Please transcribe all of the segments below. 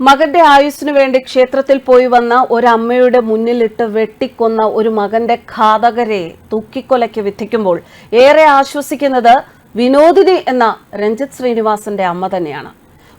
മകന്റെ ആയുസ്സിനു വേണ്ടി ക്ഷേത്രത്തിൽ പോയി വന്ന ഒരമ്മയുടെ മുന്നിലിട്ട് വെട്ടിക്കൊന്ന ഒരു മകന്റെ ഘാതകരെ തൂക്കിക്കൊലയ്ക്ക് വിധിക്കുമ്പോൾ ഏറെ ആശ്വസിക്കുന്നത് വിനോദിനി എന്ന രഞ്ജിത് ശ്രീനിവാസന്റെ അമ്മ തന്നെയാണ്.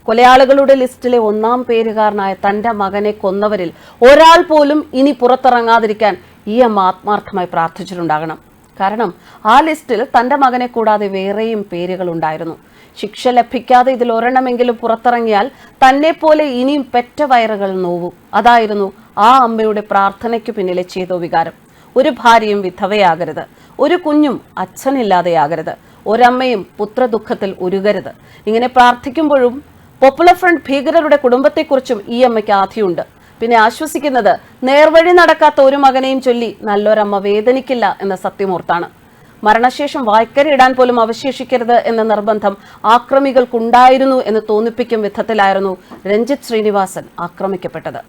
കൊലയാളികളുടെ ലിസ്റ്റിലെ ഒന്നാം പേരുകാരനായ തന്റെ മകനെ കൊന്നവരിൽ ഒരാൾ പോലും ഇനി പുറത്തിറങ്ങാതിരിക്കാൻ ഈ അമ്മ ആത്മാർത്ഥമായി പ്രാർത്ഥിച്ചിട്ടുണ്ടാകണം. കാരണം ആ ലിസ്റ്റിൽ തന്റെ മകനെ കൂടാതെ വേറെയും പേരുകൾ ഉണ്ടായിരുന്നു ശിക്ഷ ലഭിക്കാതെ ഇതിൽ ഒരെണ്ണമെങ്കിലും പുറത്തിറങ്ങിയാൽ തന്നെ പോലെ ഇനിയും പെറ്റ വയറുകൾ നോവും. അതായിരുന്നു ആ അമ്മയുടെ പ്രാർത്ഥനയ്ക്ക് പിന്നിലെ ചെയ്തോ വികാരം. ഒരു ഭാര്യയും വിധവയാകരുത്. ഒരു കുഞ്ഞും അച്ഛനില്ലാതെയാകരുത്. ഒരമ്മയും പുത്രദുഃഖത്തിൽ ഉരുകരുത്. ഇങ്ങനെ പ്രാർത്ഥിക്കുമ്പോഴും പോപ്പുലർ ഫ്രണ്ട് ഭീകരരുടെ കുടുംബത്തെക്കുറിച്ചും ഈ അമ്മയ്ക്ക് ആധിയുണ്ട്. പിന്നെ ആശ്വസിക്കുന്നത് നേർവഴി നടക്കാത്ത ഒരു മകനെയും ചൊല്ലി നല്ലൊരമ്മ വേദനിക്കില്ല എന്ന സത്യമോർത്താണ്. മരണശേഷം വായ്ക്കരയിടാൻ പോലും അവശേഷിക്കരുത് എന്ന നിർബന്ധം ആക്രമികൾക്കുണ്ടായിരുന്നു എന്ന് തോന്നിപ്പിക്കും വിധത്തിലായിരുന്നു രഞ്ജിത് ശ്രീനിവാസൻ ആക്രമിക്കപ്പെട്ടത്.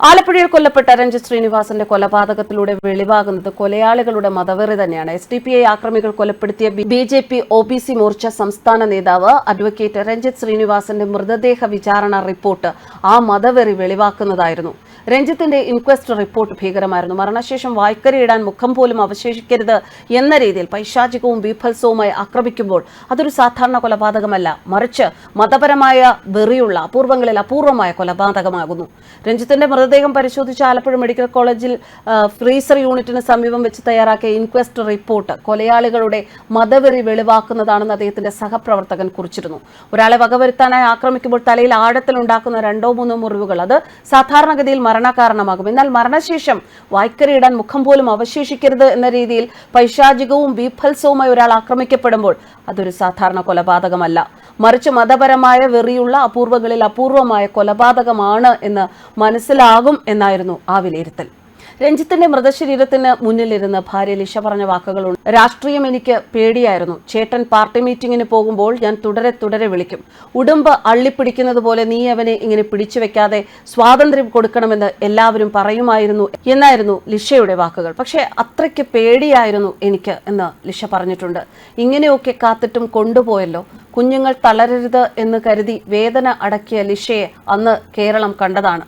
ആലപ്പുഴയിൽ കൊല്ലപ്പെട്ട രഞ്ജിത് ശ്രീനിവാസന്റെ കൊലപാതകത്തിലൂടെ വെളിവാകുന്നത് കൊലയാളികളുടെ മതവെറി തന്നെയാണ്. എസ് ഡി പി ഐ ആക്രമികൾ കൊലപ്പെടുത്തിയ B J P O B C Morcha സംസ്ഥാന നേതാവ് അഡ്വക്കേറ്റ് രഞ്ജിത് ശ്രീനിവാസന്റെ മൃതദേഹ വിചാരണ റിപ്പോർട്ട് ആ മതവെറി വെളിവാക്കുന്നതായിരുന്നു. രഞ്ജിത്തിന്റെ ഇൻക്വസ്റ്റ് റിപ്പോർട്ട് ഭീകരമായിരുന്നു. മരണശേഷം വായ്ക്കരയിടാൻ മുഖം പോലും അവശേഷിക്കരുത് എന്ന രീതിയിൽ പൈശാചികവും ബീഭത്സവുമായി ആക്രമിക്കുമ്പോൾ അതൊരു സാധാരണ കൊലപാതകമല്ല. മറിച്ച് മതപരമായ വെറിയുള്ള അപൂർവങ്ങളിൽ അപൂർവമായ കൊലപാതകമാകുന്നു. രഞ്ജിത്തിന്റെ മൃതദേഹം പരിശോധിച്ച ആലപ്പുഴ മെഡിക്കൽ കോളേജിൽ ഫ്രീസർ യൂണിറ്റിന് സമീപം വെച്ച് തയ്യാറാക്കിയ ഇൻക്വസ്റ്റ് റിപ്പോർട്ട് കൊലയാളികളുടെ മതവെറി വെളിവാക്കുന്നതാണെന്ന് അദ്ദേഹത്തിന്റെ സഹപ്രവർത്തകൻ കുറിച്ചിരുന്നു. ഒരാളെ വകവരുത്താനായി ആക്രമിക്കുമ്പോൾ തലയിൽ ആഴത്തിലുണ്ടാക്കുന്ന രണ്ടോ മൂന്നോ മുറിവുകൾ. അത് സാധാരണഗതിയിൽ മരണകാരണമാകും. എന്നാൽ മരണശേഷം വായ്ക്കരയിടാൻ മുഖം പോലും അവശേഷിക്കരുത് എന്ന രീതിയിൽ പൈശാചികവും ബീഭത്സവുമായി ഒരാൾ ആക്രമിക്കപ്പെടുമ്പോൾ അതൊരു സാധാരണ കൊലപാതകമല്ല. മറിച്ച് മതപരമായ വെറിയുള്ള അപൂർവങ്ങളിൽ അപൂർവമായ കൊലപാതകമാണ് എന്ന് മനസ്സിലാകും എന്നായിരുന്നു ആ വിലയിരുത്തൽ. രഞ്ജിത്തിന്റെ മൃതശരീരത്തിന് മുന്നിലിരുന്ന് ഭാര്യ ലിഷ പറഞ്ഞ വാക്കുകളുണ്ട്. രാഷ്ട്രീയം എനിക്ക് പേടിയായിരുന്നു. ചേട്ടൻ പാർട്ടി മീറ്റിംഗിന് പോകുമ്പോൾ ഞാൻ തുടരെ തുടരെ വിളിക്കും. ഉടുമ്പ് അള്ളിപ്പിടിക്കുന്നത് പോലെ നീ അവനെ ഇങ്ങനെ പിടിച്ചു വെക്കാതെ സ്വാതന്ത്ര്യം കൊടുക്കണമെന്ന് എല്ലാവരും പറയുമായിരുന്നു എന്നായിരുന്നു ലിഷയുടെ വാക്കുകൾ. പക്ഷേ അത്രയ്ക്ക് പേടിയായിരുന്നു എനിക്ക് എന്ന് ലിഷ പറഞ്ഞിട്ടുണ്ട്. ഇങ്ങനെയൊക്കെ കാത്തിട്ടും കൊണ്ടുപോയല്ലോ. കുഞ്ഞുങ്ങൾ തളരരുത് എന്ന് കരുതി വേദന അടക്കിയ ലിഷയെ അന്ന് കേരളം കണ്ടതാണ്.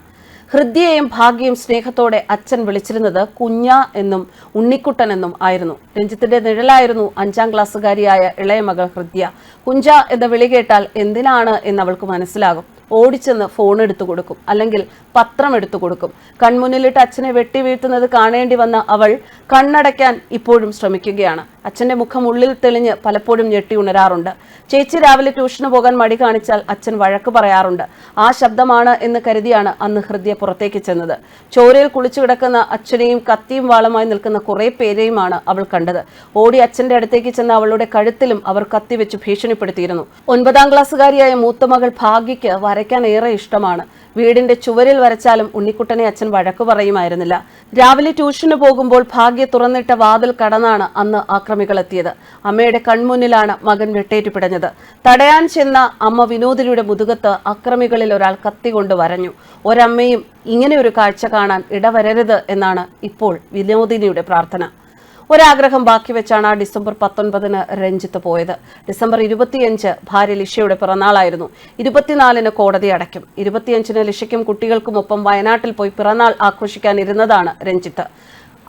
ഹൃദ്യയും ഭാഗ്യയും സ്നേഹത്തോടെ അച്ഛൻ വിളിച്ചിരുന്നത് കുഞ്ഞ എന്നും ഉണ്ണിക്കുട്ടൻ എന്നും ആയിരുന്നു. രഞ്ജിത്തിന്റെ നിഴലായിരുന്നു അഞ്ചാം ക്ലാസ്സുകാരിയായ ഇളയ മകൾ ഹൃദ്യ. കുഞ്ച എന്ന വിളി കേട്ടാൽ എന്തിനാണ് എന്ന് അവൾക്ക് മനസ്സിലാകും. ഓടിച്ചെന്ന് ഫോൺ എടുത്തു കൊടുക്കും. അല്ലെങ്കിൽ പത്രം എടുത്തു കൊടുക്കും. കൺമുന്നിലിട്ട് അച്ഛനെ വെട്ടി വീഴ്ത്തുന്നത് കാണേണ്ടി വന്ന അവൾ കണ്ണടയ്ക്കാൻ ഇപ്പോഴും ശ്രമിക്കുകയാണ്. അച്ഛന്റെ മുഖം ഉള്ളിൽ തെളിഞ്ഞ് പലപ്പോഴും ഞെട്ടി ഉണരാറുണ്ട്. ചേച്ചി രാവിലെ ട്യൂഷന് പോകാൻ മടി കാണിച്ചാൽ അച്ഛൻ വഴക്ക് പറയാറുണ്ട്. ആ ശബ്ദമാണ് എന്ന് കരുതിയാണ് അന്ന് ഹൃദയ പുറത്തേക്ക് ചെന്നത്. ചോരയിൽ കുളിച്ചു കിടക്കുന്ന അച്ഛനെയും കത്തിയും വാളമായി നിൽക്കുന്ന കുറെ പേരെയുമാണ് അവൾ കണ്ടത്. ഓടി അച്ഛന്റെ അടുത്തേക്ക് ചെന്ന അവളുടെ കഴുത്തിലും അവർ കത്തി വെച്ച് ഭീഷണിപ്പെടുത്തിയിരുന്നു. ഒൻപതാം ക്ലാസ്സുകാരിയായ മൂത്തമകൾ ഭാഗ്യയ്ക്ക് വരയ്ക്കാൻ ഏറെ ഇഷ്ടമാണ്. വീടിന്റെ ചുവരിൽ വരച്ചാലും ഉണ്ണിക്കുട്ടനെ അച്ഛൻ വഴക്കു പറയുമായിരുന്നില്ല. രാവിലെ ട്യൂഷന് പോകുമ്പോൾ ഭാഗ്യ തുറന്നിട്ട വാതിൽ കടന്നാണ് അന്ന് ആക്രമികൾ എത്തിയത് അമ്മയുടെ കൺമുന്നിലാണ് മകൻ വെട്ടേറ്റു പിടഞ്ഞത്. തടയാൻ ചെന്ന അമ്മ വിനോദിനിയുടെ മുതുകത്ത് അക്രമികളിൽ ഒരാൾ കത്തികൊണ്ട് വരഞ്ഞു. ഒരമ്മയും ഇങ്ങനെ ഒരു കാഴ്ച കാണാൻ ഇടവരരുത് എന്നാണ് ഇപ്പോൾ വിനോദിനിയുടെ പ്രാർത്ഥന. ഒരാഗ്രഹം ബാക്കി വെച്ചാണ് ഡിസംബർ പത്തൊൻപതിന് രഞ്ജിത്ത് പോയത്. ഡിസംബർ ഇരുപത്തിയഞ്ച് ഭാര്യ ലിഷയുടെ പിറന്നാളായിരുന്നു. ഇരുപത്തിനാലിന് കോടതി അടയ്ക്കും. ഇരുപത്തിയഞ്ചിന് ലിഷയ്ക്കും കുട്ടികൾക്കുമൊപ്പം വയനാട്ടിൽ പോയി പിറന്നാൾ ആഘോഷിക്കാനിരുന്നതാണ് രഞ്ജിത്ത്.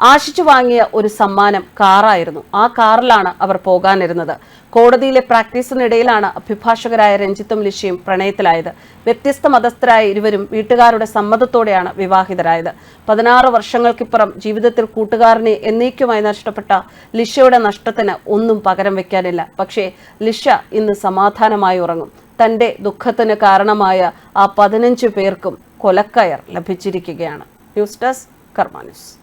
ആശിച്ചു വാങ്ങിയ ഒരു സമ്മാനം കാറായിരുന്നു. ആ കാറിലാണ് അവർ പോകാനിരുന്നത്. കോടതിയിലെ പ്രാക്ടീസിനിടയിലാണ് അഭിഭാഷകരായ രഞ്ജിത്തും ലിഷിയും പ്രണയത്തിലായത്. വ്യത്യസ്ത മതസ്ഥരായ ഇരുവരും വീട്ടുകാരുടെ സമ്മതത്തോടെയാണ് വിവാഹിതരായത്. പതിനാറ് വർഷങ്ങൾക്കിപ്പുറം ജീവിതത്തിൽ കൂട്ടുകാരനെ എന്നേക്കുമായി നഷ്ടപ്പെട്ട ലിഷയുടെ നഷ്ടത്തിന് ഒന്നും പകരം വെക്കാനില്ല. പക്ഷേ ലിഷ ഇന്ന് സമാധാനമായി ഉറങ്ങും. തന്റെ ദുഃഖത്തിന് കാരണമായ ആ പതിനഞ്ച് പേർക്കും കൊലക്കയർ ലഭിച്ചിരിക്കുകയാണ്. News desk Karma news.